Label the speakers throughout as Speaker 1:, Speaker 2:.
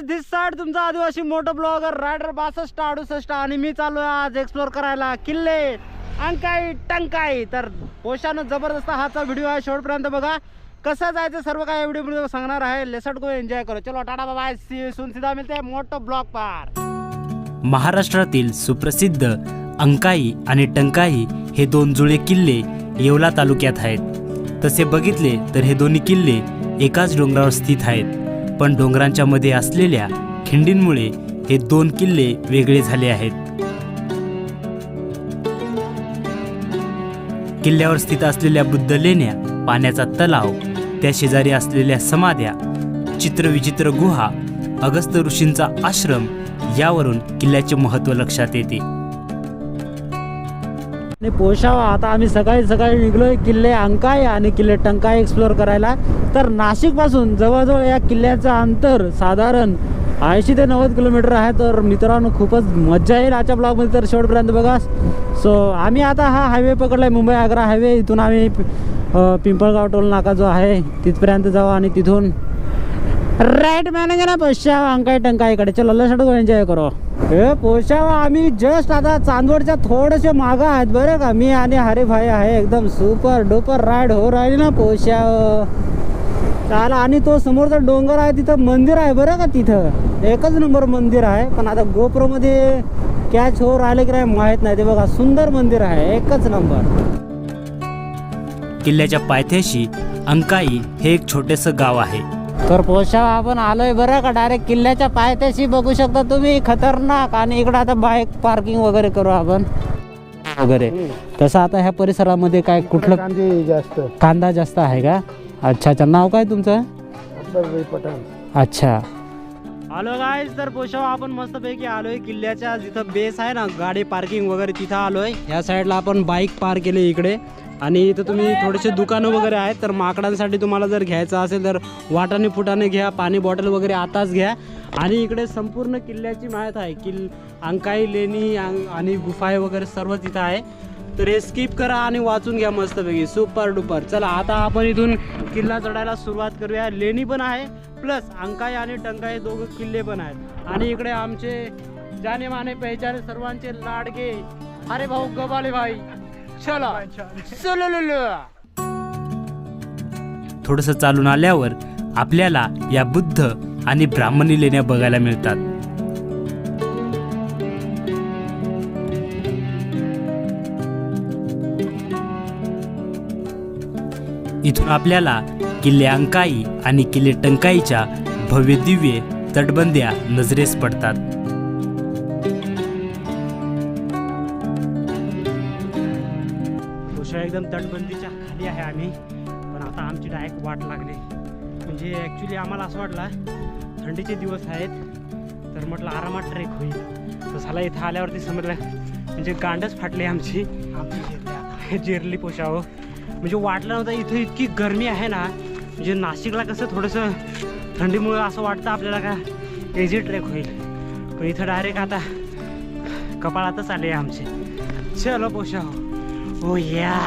Speaker 1: Guys दिस side तुमचा आदिवासी मोठं ब्लॉगर रायडर बासष्ट अडुसष्ट आणि मी चालू आहे आज एक्सप्लोर करायला. किल्ले अंकाई टंकाई. तर पोशानं जबरदस्त हाचा व्हिडिओ आहे शेवटपर्यंत बघा. कसं जायचं सर्व काय व्हिडिओ सांगणार आहे. लेसट गो एन्जॉय करो. चलो टाटा बाबा सी सुन सीधा मिळते मोठं ब्लॉग पार.
Speaker 2: महाराष्ट्रातील सुप्रसिद्ध अंकाई आणि टंकाई हे दोन जुळे किल्ले येवला तालुक्यात आहेत. तसे बघितले तर हे दोन्ही किल्ले एकाच डोंगरावर स्थित आहेत. पण डोंगरांच्या मध्ये असलेल्या खिंडींमुळे हे दोन किल्ले वेगळे झाले आहेत. किल्ल्यावर स्थित असलेल्या बुद्ध लेण्या पाण्याचा तलाव त्या शेजारी असलेल्या समाध्या चित्रविचित्र गुहा अगस्त ऋषींचा आश्रम यावरून किल्ल्याचे महत्त्व लक्षात येते.
Speaker 1: आणि पोशावा आता आम्ही सकाळी सकाळी निघलोय किल्ले अंकाय आणि किल्ले टंकाय एक्सप्लोअर करायला. तर नाशिकपासून जवळजवळ या किल्ल्याचं अंतर साधारण ऐंशी ते नव्वद किलोमीटर आहे. तर मित्रांनो खूपच मज्जा येईल आजच्या ब्लॉगमध्ये. तर शेवटपर्यंत बघा. सो आम्ही आता हा हायवे पकडलाय मुंबई आग्रा हायवे इथून आम्ही पिंपळगाव टोल नाका जो आहे तिथपर्यंत जाऊ आणि तिथून राईट मॅनेजर ना पोशावा अंकाय टंकाईकडे चलो लसट एन्जॉय करो हे पोशावा आम्ही जस्ट आता चांदवडच्या थोडेसे मागं आहेत बरं का मी आणि हरे भाई आहे एकदम सुपर डुपर राईड हो राहिली ना पोशाव चाला आणि तो समोरचा डोंगर आहे तिथं मंदिर आहे बरं का तिथं एकच नंबर मंदिर आहे पण आता गोप्रोमध्ये कॅच हो राहिले की नाही माहीत नाही ते बघा सुंदर मंदिर आहे एकच नंबर
Speaker 2: किल्ल्याच्या पायथ्याशी अंकाई हे एक छोटेसं गाव आहे.
Speaker 1: तर पोशा आपण आलोय बरं का? डायरेक्ट किल्ल्याच्या पायथ्याशी बघू शकता तुम्ही. खतरनाक. आणि इकडे आता बाईक पार्किंग वगैरे करू आपण. वगैरे. तसं आता ह्या परिसरामध्ये काय कुठलं
Speaker 3: कांदे जास्त.
Speaker 1: कांदा जास्त आहे का? अच्छा अच्छा. नाव काय तुमचं?
Speaker 3: पठाण.
Speaker 1: अच्छा. आलो गाईज तर पोशाव आपण मस्तपैकी आलोय किल्ल्याच्या जिथं बेस आहे ना गाडी पार्किंग वगैरे तिथं आलोय. ह्या साईडला आपण बाईक पार्क केली इकडे. आणि इथं तुम्ही थोडेसे दुकानं वगैरे आहेत तर माकडांसाठी तुम्हाला जर घ्यायचं असेल तर वाटाने फुटाने घ्या पाणी बॉटल वगैरे आताच घ्या. आणि इकडे संपूर्ण किल्ल्याची माहीत आहे किल अंकाई लेणी आणि गुफाय वगैरे सर्व तिथं आहे. तर हे स्किप करा आणि वाचून घ्या मस्तपैकी. सुपर डुपर चला आता आपण इथून किल्ला चढायला सुरुवात करूया. लेणी पण आहे प्लस अंकाई आणि टंकाई दोघं किल्ले पण आहेत. आणि इकडे आमचे जाने माने पहचाने सर्वांचे लाडगे अरे भाऊ गबाले भाई. चला. चलो
Speaker 2: थोडंसं चालून आल्यावर आपल्याला या बुद्ध आणि ब्राह्मणी लेण्या बघायला मिळतात. इथून आपल्याला किल्ले अंकाई आणि किल्ले टंकाईच्या भव्य दिव्य तटबंद्या नजरेस पडतात.
Speaker 1: एकदम तटबंदीच्या खाली आहे आम्ही. पण आता आमची डायरेक्ट वाट लागली. म्हणजे ॲक्च्युली आम्हाला असं वाटलं थंडीचे दिवस आहेत तर म्हटलं आरामात ट्रेक होईल. तर झाला इथं आल्यावरती समजलं. म्हणजे गांडच फाटली आमची. जिरली पोशावं म्हणजे वाटलं नव्हतं इथं इतकी गरमी आहे ना. म्हणजे नाशिकला कसं थोडंसं थंडीमुळं असं वाटतं आपल्याला का एझी ट्रेक होईल. पण इथं डायरेक्ट आता कपाळातच आले आमचे. चलो पोशाव हो या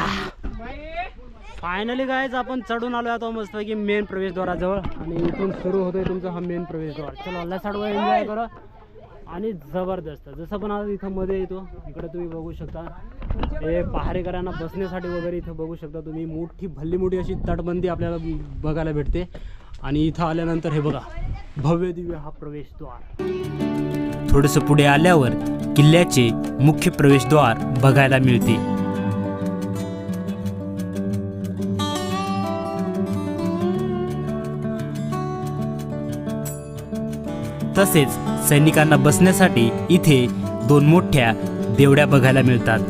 Speaker 1: फायनली गायच आपण चढून आलो आता मस्तपैकी मेन प्रवेशद्वाराजवळ. आणि इथून सुरू होतोय तुमचा हा मेन प्रवेशद्वार. चलो अल्ला साडवा एन्जॉय करा. आणि जबरदस्त. जसं पण आता इथं मध्ये येतो इकडे तुम्ही बघू शकता. हे पहारेकरांना बसण्यासाठी वगैरे इथं बघू शकता तुम्ही. मोठी भल्ली मोठी अशी तटबंदी आपल्याला बघायला भेटते. आणि इथं आल्यानंतर हे बघा भव्य दिव्य हा प्रवेशद्वार.
Speaker 2: थोडंसं पुढे आल्यावर किल्ल्याचे मुख्य प्रवेशद्वार बघायला मिळते. तसेच सैनिकांना बसण्यासाठी इथे दोन मोठ्या देवड्या बघायला मिळतात.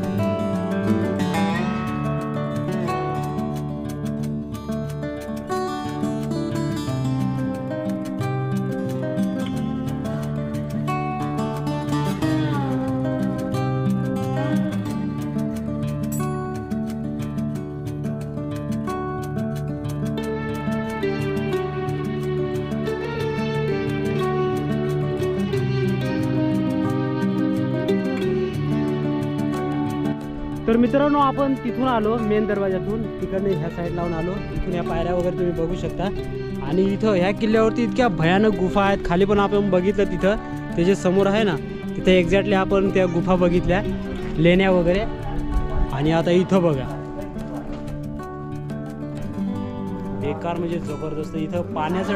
Speaker 1: तर मित्रांनो आपण तिथून आलो मेन दरवाजातून तिकडनं ह्या साईड लावून आलो. इथून या पायऱ्या वगैरे तुम्ही बघू शकता. आणि इथं ह्या किल्ल्यावरती इतक्या भयानक गुफा आहेत. खाली पण आपण बघितलं तिथं. ते जे समोर आहे ना तिथे एक्झॅक्टली आपण त्या गुफा बघितल्या. लेण्या वगैरे. आणि आता इथं बघा. बेकार म्हणजे जबरदस्त. इथं पाण्याचं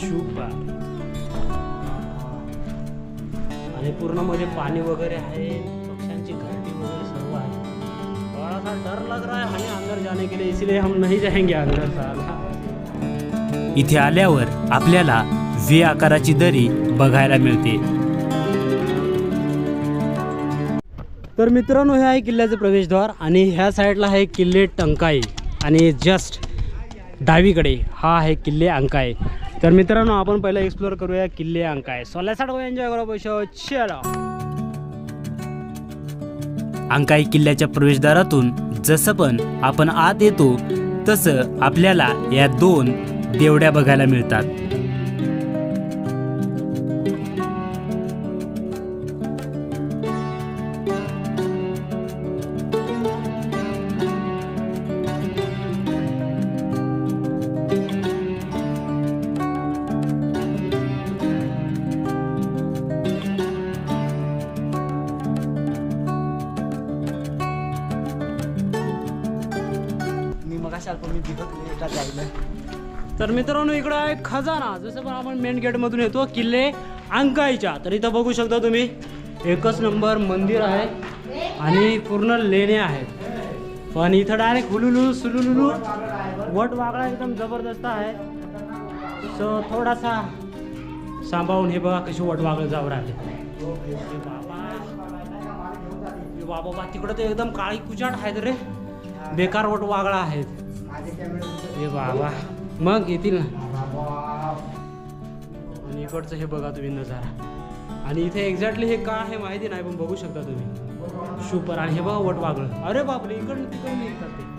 Speaker 1: शुभ आणि पूर्णमध्ये पाणी वगैरे आहे. डर लग रहा है हमें अंदर जाने के लिए इसलिए हम नहीं जाएंगे अंदर साला।
Speaker 2: इथे आल्यावर आपल्याला व्ही आकाराची दरी बघायला मिळते.
Speaker 1: तर मित्रांनो हे आहे किल्ल्याचं प्रवेशद्वार आणि ह्या साईडला आहे किल्ले टंकाई आणि जस्ट डावीकडे हा आहे किल्ले अंकाई. तर मित्रांनो आपण पहिला एक्सप्लोर करूया किल्ले अंकाय सोल्यासाठी एन्जॉय करा पैसा चलो
Speaker 2: अंकाई किल्ल्याच्या प्रवेशद्वारातून जसं पण आपण आत येतो तसं आपल्याला या दोन देवड्या बघायला मिळतात.
Speaker 1: तर मित्रांनो इकडं आहे खजाना. जसं पण आपण मेन गेटमधून येतो किल्ले अंकाईच्या. तर इथं बघू शकता तुम्ही एकच नंबर मंदिर आहे आणि पूर्ण लेणे आहेत. पण इथं डायरेक्ट हुलुलू सुलुलुलू वट वागळा एकदम जबरदस्त आहे. सो थोडासा सांभाळून हे बघा कशी वट वागळ जाऊ राहिले. बाबा. बाबा बा तिकडं तर एकदम काळी कुचाट आहेत रे. बेकार वट वागळा आहेत. हे बाबा मग येतील ना. आणि इकडचं हे बघा तुम्ही नजारा. आणि इथे एक्झॅक्टली हे का आहे माहिती नाही पण बघू शकता तुम्ही. शुपर आणि हे बघा वट वागळं. अरे बापरे इकडं तिकडून येतात ते.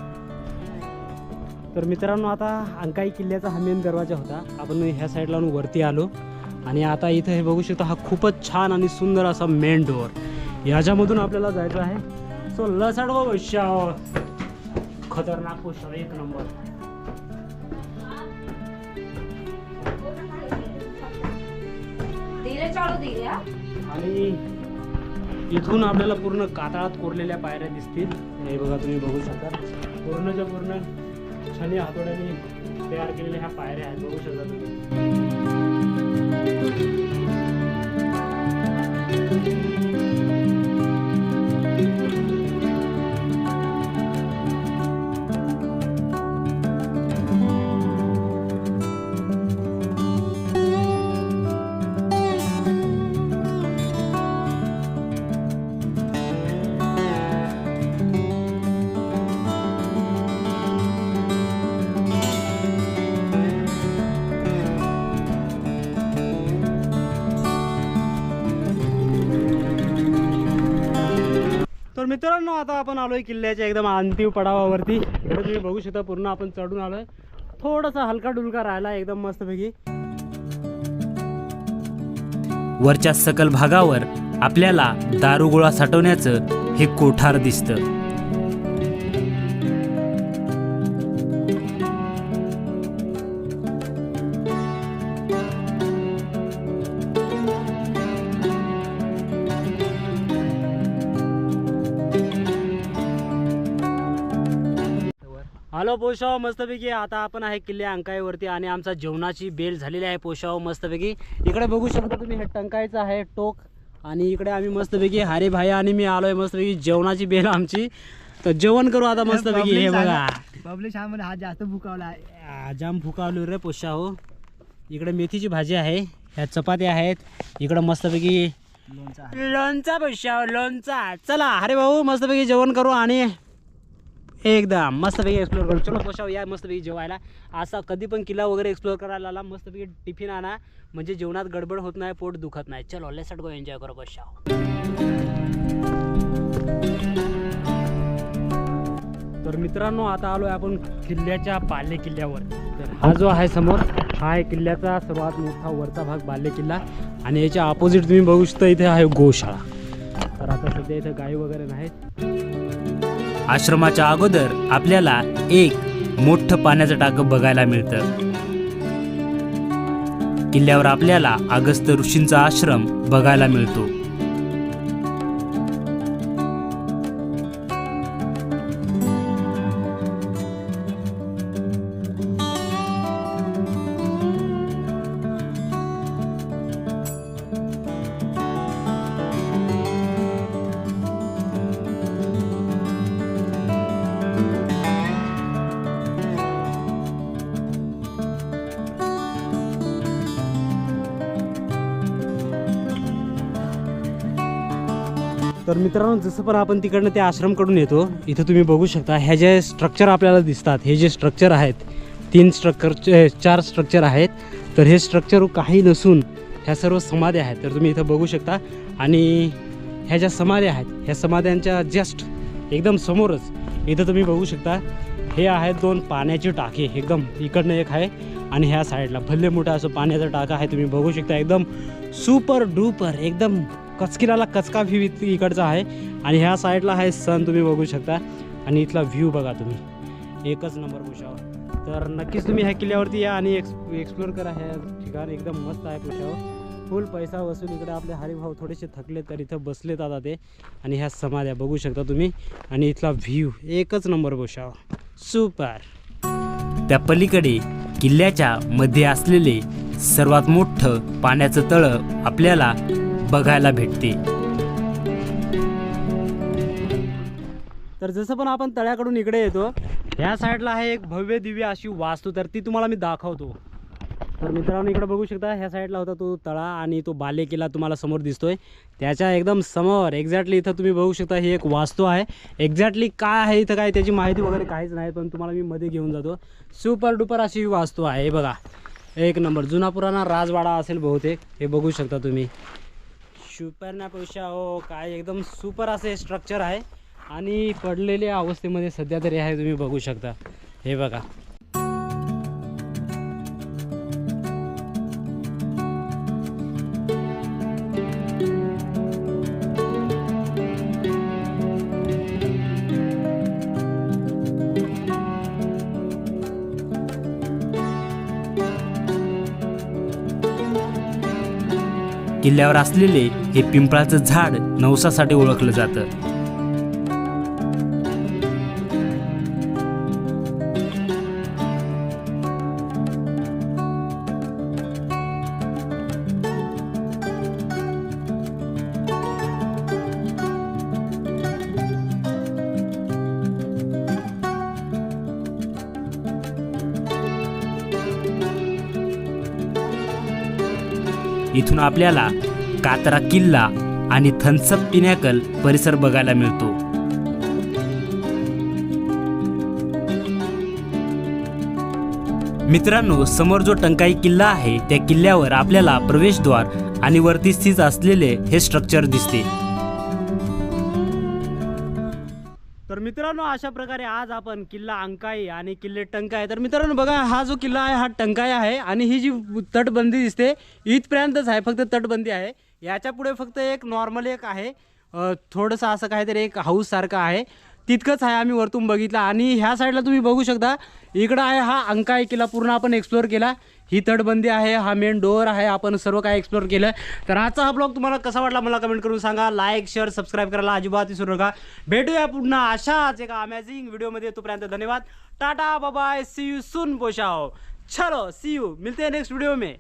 Speaker 1: तर मित्रांनो आता अंकाई किल्ल्याचा हा मेन दरवाजा होता. आपण ह्या साईडला वरती आलो. आणि आता इथं हे बघू शकता हा खूपच छान आणि सुंदर असा मेन डोअर याच्यामधून आपल्याला जायचं आहे. सो लसाड शाव खतरनाक पोस्ट एक नंबर. आणि इथून आपल्याला पूर्ण कातळात कोरलेल्या पायऱ्या दिसतील. हे बघा तुम्ही बघू शकता. पूर्णच्या पूर्ण छानी हातोड्याने तयार केलेल्या ह्या पायऱ्या आहेत. बघू शकता तुम्ही. तर मित्रांनो आता आपण आलोय किल्ल्याच्या एकदम अंतिम पडावावरती. इकडे तुम्ही बघू शकता पूर्ण आपण चढून आलोय. थोडासा हलका डुलका राहिला एकदम मस्तपैकी.
Speaker 2: वरच्या सकल भागावर आपल्याला दारुगोळा साठवण्याचं हे कोठार दिसतं.
Speaker 1: पोशाव मस्तपैकी आता आपण आहे किल्ले अंकाईवरती आणि आमचा जेवणाची बेल झालेली आहे पोशाव मस्तपैकी. इकडे बघू शकता तुम्ही हे टंकायचं आहे टोक आणि इकडे आम्ही मस्तपैकी हरे भाई आणि मी आलोय मस्तपैकी जेवणाची बेल आमची. तर जेवण करू आता मस्तपैकी हे बघा.
Speaker 3: पब्लिश हा हा जास्त भुकावला आहे.
Speaker 1: जाम फुकावलो रे पोशाव इकडे मेथीची भाजी आहे ह्या चपात्या आहेत. इकडं मस्तपैकी
Speaker 3: लोणचा
Speaker 1: लोणचा पोशाव लोणचा. चला अरे भाऊ मस्तपैकी जेवण करू आणि एकदम मस्तपैकी एक्सप्लोर करू. चलो पोशाव या मस्तपैकी जेवायला. असा कधी पण किल्ला वगैरे एक्सप्लोर करायला आला मस्तपैकी टिफिन आणा. म्हणजे जेवणात गडबड होत नाही पोट दुखत नाही. चलो लेसट गो एन्जॉय करू पोशाव तर मित्रांनो आता आलोय आपण किल्ल्याच्या पाले किल्ल्यावर. तर हा जो आहे समोर हा आहे किल्ल्याचा सर्वात मोठा वरचा भाग बाल्य किल्ला. आणि याच्या ऑपोजिट तुम्ही बघू शकता इथे आहे गोशाळा. तर आता सध्या इथं गाई वगैरे नाहीत.
Speaker 2: आश्रमाच्या अगोदर आपल्याला एक मोठं पाण्याचं टाकं बघायला मिळतं. किल्ल्यावर आपल्याला अगस्त ऋषींचा आश्रम बघायला मिळतो.
Speaker 1: तर मित्रांनो जसं पण आपण तिकडनं त्या आश्रमकडून येतो इथं तुम्ही बघू शकता ह्या जे स्ट्रक्चर आपल्याला दिसतात हे जे स्ट्रक्चर आहेत तीन स्ट्रक्चर चार स्ट्रक्चर आहेत तर हे स्ट्रक्चर काही नसून ह्या सर्व समाध्या आहेत. तर तुम्ही इथं बघू शकता. आणि ह्या ज्या समाध्या आहेत ह्या समाध्यांच्या जस्ट एकदम समोरच इथं तुम्ही बघू शकता हे आहेत दोन पाण्याचे टाके एकदम इकडनं एक आहे आणि ह्या साईडला भल्ले मोठा असं पाण्याचा टाका आहे तुम्ही बघू शकता एकदम सुपर डुपर एकदम कचकिराला कचका व्ह्यू इकडचा आहे. आणि ह्या साईडला आहे सन तुम्ही बघू शकता. आणि इथला व्ह्यू बघा तुम्ही. एकच नंबर पुशावर. तर नक्कीच तुम्ही ह्या किल्ल्यावरती या आणि एक्स एक्सप्लोर करा. ह्या ठिकाण एकदम मस्त आहे पुशावर. फुल पैसा वसूल. इकडे आपले हरिभाऊ थोडेसे थकले तर इथं बसलेत आता ते. आणि ह्या समाध्या बघू शकता तुम्ही. आणि इथला व्ह्यू एकच नंबर पुशावर. सुपर
Speaker 2: त्या पलीकडे किल्ल्याच्या मध्ये असलेले सर्वात मोठं पाण्याचं तळं आपल्याला बघायला भेटते.
Speaker 1: तर जसं पण आपण तळ्याकडून इकडे येतो ह्या साईडला आहे एक भव्य दिव्य अशी वास्तू तर ती तुम्हाला मी दाखवतो. तर मित्रांनो इकडे बघू शकता ह्या साईडला होता तो तळा आणि तो बाले किल्ला तुम्हाला समोर दिसतोय. त्याच्या एकदम समोर एक्झॅक्टली इथं तुम्ही बघू शकता ही एक वास्तू आहे. एक्झॅक्टली काय आहे इथं काय त्याची माहिती वगैरे काहीच नाही पण तुम्हाला मी मध्ये घेऊन जातो. सुपर डुपर अशी ही वास्तू आहे हे बघा. एक नंबर जुना पुराणा राजवाडा असेल बहुतेक हे बघू शकता तुम्ही. हो काय एकदम सुपर असे स्ट्रक्चर आहे. आणि पडलेल्या अवस्थेमध्ये सध्या तरी आहे तुम्ही बघू शकता. हे बघा.
Speaker 2: किल्ल्यावर असलेले हे पिंपळाचं झाड नवसासाठी ओळखलं जातं. इथून आपल्याला कातरा किल्ला आणि थन्सप पिनॅकल परिसर बघायला मिळतो. मित्रांनो समोर जो टंकाई किल्ला आहे त्या किल्ल्यावर आपल्याला प्रवेशद्वार आणि वरती स्थित असलेले हे स्ट्रक्चर दिसते.
Speaker 1: मित्रांनो अशा प्रकारे आज आपण किल्ला अंकाई आणि किल्ले टंकाई. तर मित्रांनो बघा हा जो किल्ला आहे हा टंकाई आहे आणि ही जी तटबंदी दिसते इथपर्यंतच आहे फक्त तटबंदी आहे. याच्यापुढे फक्त एक नॉर्मल एक आहे. थोडंसं असं काहीतरी एक हाऊस सारखं आहे. तितकंच आहे आम्ही वरतून बघितलं. आणि ह्या साईडला तुम्ही बघू शकता इकडं आहे हा अंकाय किल्ला पूर्ण आपण एक्सप्लोर केला. ही तटबंदी आहे हा मेन डोअर आहे आपण सर्व काय एक्सप्लोर केलं. तर आजचा हा ब्लॉग तुम्हाला कसा वाटला मला कमेंट करून सांगा. लाईक शेअर सबस्क्राईब करायला अजिबात विसरू नका. भेटूया पुन्हा अशाच एका अमेझिंग व्हिडिओमध्ये तोपर्यंत धन्यवाद. टाटा बाबाय सी यू सून पोशाओ चलो सी यू मिलते हैं नेक्स्ट वीडियो में.